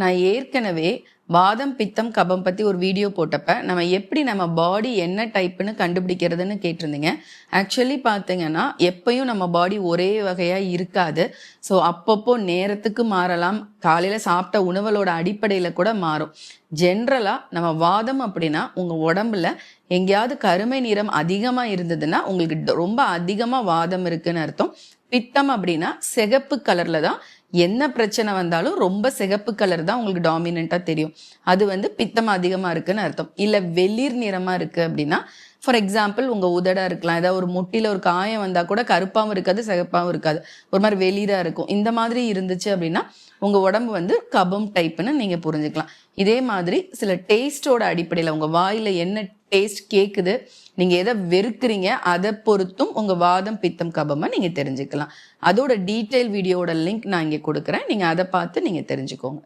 நான் ஏற்கனவே வாதம் பித்தம் கபம் பற்றி ஒரு வீடியோ போட்டப்ப நம்ம எப்படி நம்ம பாடி என்ன டைப்புன்னு கண்டுபிடிக்கிறதுன்னு கேட்டிருந்தீங்க. ஆக்சுவலி பார்த்தீங்கன்னா எப்பயும் நம்ம பாடி ஒரே வகையாக இருக்காது. ஸோ அப்பப்போ நேரத்துக்கு மாறலாம். காலையில் சாப்பிட்ட உணவுகளோட அடிப்படையில் கூட மாறும். ஜென்ரலாக நம்ம வாதம் அப்படின்னா உங்கள் உடம்புல எங்கேயாவது கருமை நிறம் அதிகமாக இருந்ததுன்னா உங்களுக்கு ரொம்ப அதிகமாக வாதம் இருக்குன்னு அர்த்தம். பித்தம் அப்படின்னா சிகப்பு கலர்ல தான் என்ன பிரச்சனை வந்தாலும் ரொம்ப சிகப்பு கலர் தான் உங்களுக்கு டாமினண்ட்டாக தெரியும். அது வந்து பித்தம் அதிகமாக இருக்குன்னு அர்த்தம். இல்லை வெளிர் நிறமாக இருக்குது அப்படின்னா ஃபார் எக்ஸாம்பிள் உங்கள் உதடாக இருக்கலாம். ஏதாவது ஒரு முட்டியில் ஒரு காயம் வந்தால் கூட கருப்பாகவும் இருக்காது சிகப்பாகவும் இருக்காது. ஒரு மாதிரி வெளிராக இருக்கும். இந்த மாதிரி இருந்துச்சு அப்படின்னா உங்கள் உடம்பு வந்து கபம் டைப்புன்னு நீங்கள் புரிஞ்சுக்கலாம். இதே மாதிரி சில டேஸ்ட்டோட அடிப்படையில் உங்கள் வாயில் என்ன டேஸ்ட் கேட்குது நீங்கள் எதை வெறுக்கிறீங்க அதை பொறுத்தும் உங்கள் வாதம் பித்தம் கபமாக நீங்கள் தெரிஞ்சுக்கலாம். அதோட டீட்டெயில் வீடியோவோட லிங்க் நான் இங்கே கொடுக்குறேன். நீங்கள் அதை பார்த்து நீங்கள் தெரிஞ்சுக்கோங்க.